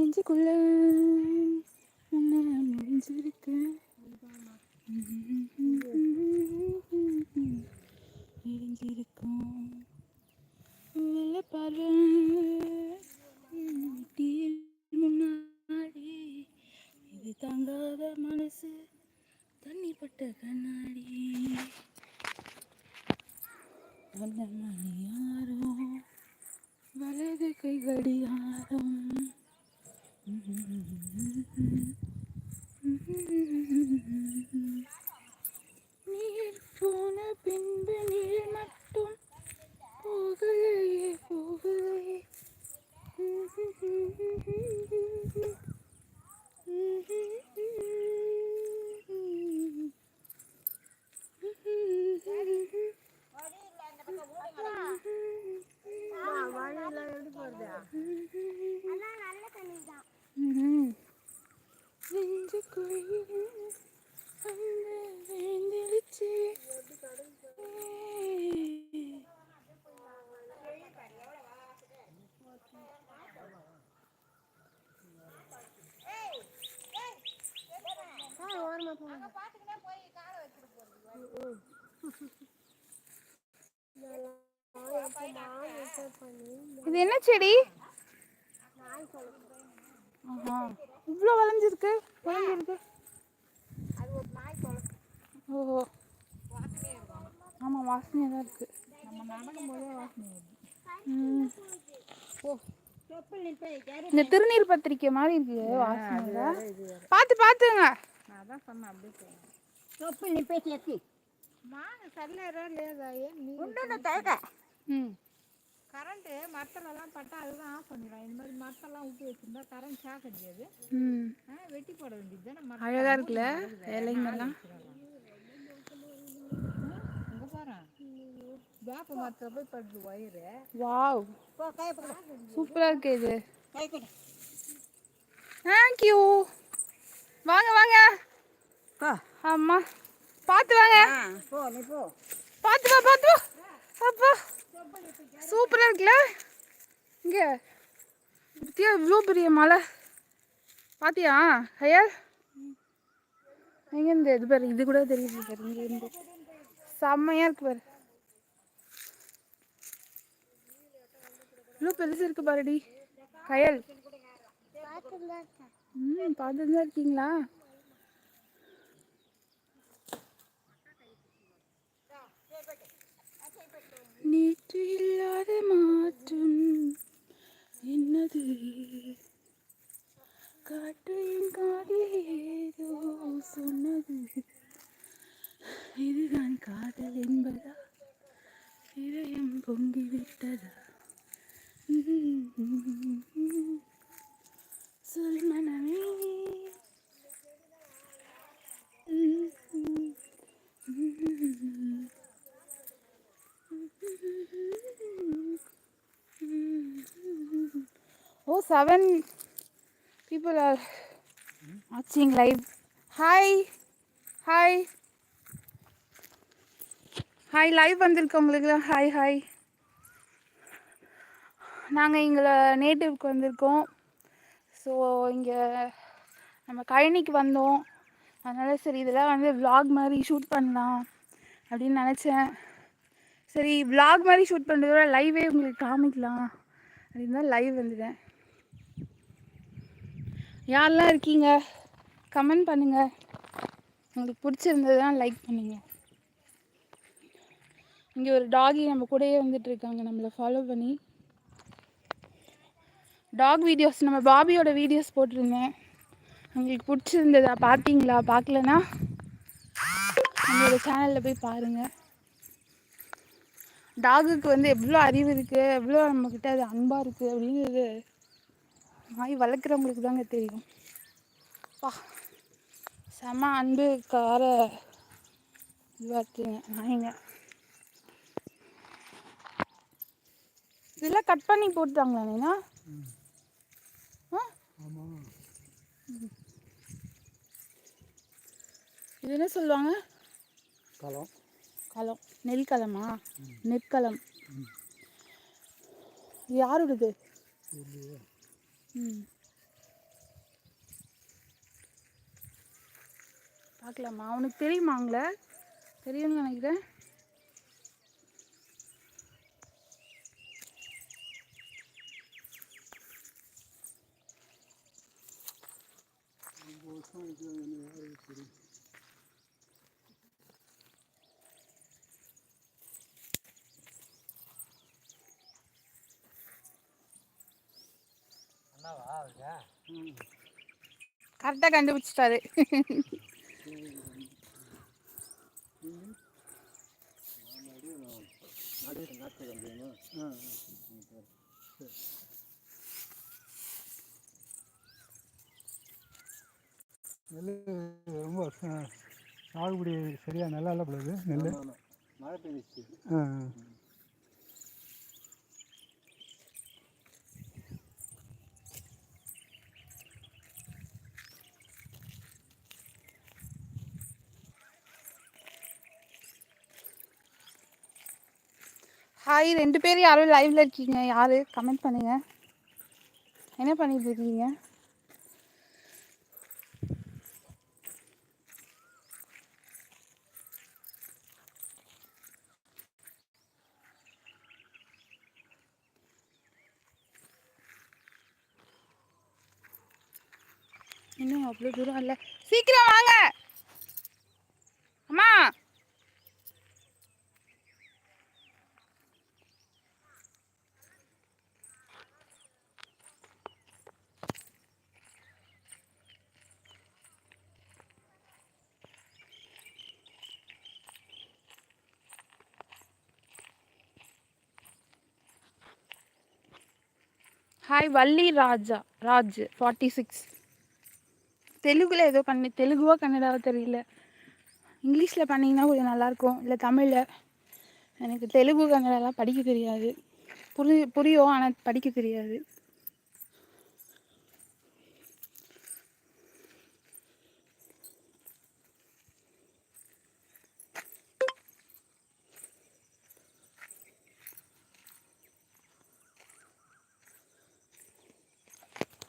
நெஞ்சுக்குள்ள உன்னை முடிஞ்சிருக்கு? இடிஞ்சிருக்கும் வெள்ளை பார்வை. முன்னாடி இது தாங்காத மனசு தண்ணிப்பட்ட கண்ணாடி. வந்த மணியாரோ நீர் போன பின்பு நீர் மட்டும் போகலையே போகலையே இது என்ன செடி? ஆஹா. இவ்வளோ வளைஞ்சிருக்கு வளைஞ்சிருக்கு ஓஹோ. ஆமாம் வாசனையாக தான் இருக்கு. நம்ம நடக்கும் போதே வாசனை. ஓ. இந்த திருநீர் பத்திரிக்கை மாதிரி இருக்கு. வாசனை பார்த்து பார்த்துங்க. நான் தான் சொன்னேன் அப்படியே போகிறேன் செப்பல் நீ போய் எத்தி மாங்க சரியாரா లేదా ఏం ఉండు తేక ம் கரண்ட்டு மரத்துலலாம் பட்டா அதுதான் ஆஃப் பண்ணிடும் இந்த மாதிரி மரத்தெல்லாம் விட்டு வச்சிருந்தா கரண்ட் ஷாக் அடிக்காது ம் ஆ வெட்டி போட வேண்டியது தானே அழகா இருக்குல்ல இலைங்கெல்லாம் இங்கே பாரு வேப்ப மரத்தில் போய் படுது ஒயரு வாவ் போ கைப்பட சூப்பராக இருக்கு இது கைப்பட தேங்க்யூ வாங்க வாங்க போ அம்மா பார்த்து வாங்க பார்த்து வா பார்த்து வா அப்பா. சூப்பராக இருக்குல்ல? இங்கே. பத்தியா இவ்வளோ பெரிய மலை? பாத்தியா ஐயர்? எங்கேருந்து இது பாரு இது கூட தெரியுது பாரு இங்கேருந்து செம்மையாக இருக்கு பாரு. இவ்வளோ பெருசு இருக்கு பாருடி. கயல். ம் பார்த்துட்டு தான் இருக்கீங்களா? இதுதான் காதல் என்பதா இதயம் பொங்கி விட்டதா சொல் மனமே Oh, seven people are watching live. Hi. Hi. hi live வந்திருக்கவங்களுக்குலாம் hi hi நாங்கள் எங்களை நேட்டிவ்க்கு வந்திருக்கோம். ஸோ இங்கே நம்ம கழனிக்கு வந்தோம். அதனால் சரி இதெல்லாம் வந்து விலாக் மாதிரி ஷூட் பண்ணலாம் அப்படின்னு நினச்சேன். சரி விலாக் மாதிரி ஷூட் பண்ணுறதோட லைவே உங்களுக்கு காமிக்கலாம். அப்படின்னு தான் லைவ் வந்துட்டேன் யாரெல்லாம் இருக்கீங்க? கமெண்ட் பண்ணுங்கள் உங்களுக்கு பிடிச்சிருந்ததுதான் லைக் பண்ணுங்கள் இங்கே ஒரு டாகி நம்ம கூடயே வந்துட்டு இருக்காங்க நம்மளை ஃபாலோ பண்ணி. டாக் வீடியோஸ் நம்ம பாபியோட வீடியோஸ் போட்டிருந்தேன். உங்களுக்கு பிடிச்சிருந்ததா பார்த்தீங்களா பார்க்கலனா நம்மளோட சேனலில் போய் பாருங்கள் டாகுக்கு வந்து எவ்வளோ அறிவு இருக்குது எவ்வளோ நம்மக்கிட்ட அது அன்பாக இருக்குது அப்படிங்கிறது நாய் வளர்க்குறவங்களுக்கு தாங்க தெரியும். பா செம அன்பு கார இதுவாக இருக்குங்க நாய்ங்க இதெல்லாம் கட் பண்ணி போட்டுட்டாங்களா நீனா? இது என்ன சொல்லுவாங்க? களம் களம் நெல் களமா நெற்களம் யாரோடது ம். பார்க்கலாமா? அவனுக்கு தெரியுமாங்களே? தெரியும்னு நினைக்கிறேன். கரெக்டாக கண்டுபிடிச்சிட்டாரு. நெல் ரொம்ப சாகுபடி சரியாக நல்லா இல்லை பொழுது நெல் மழை பெஞ்சிச்சு ஆ. ஹாய் ரெண்டு பேரும் யாரும் லைவ்ல இருக்கீங்க. யாரு? கமெண்ட் பண்ணுங்க. என்ன பண்ணிட்டு இருக்கீங்க? இன்னும் அவ்வளோ தூரம் இல்லை சீக்கிரம் வாங்க. அம்மா. Hi Valli Raja Raj forty six தெலுங்குல ஏதோ பண்ணி தெலுங்குவா கன்னடாவோ தெரியல. இங்கிலீஷில் பண்ணிங்கன்னா கொஞ்சம் நல்லாயிருக்கும் இல்லை தமிழில். எனக்கு தெலுங்கு கன்னடாலாம் படிக்க தெரியாது. புரி புரியும் ஆனால் படிக்க தெரியாது.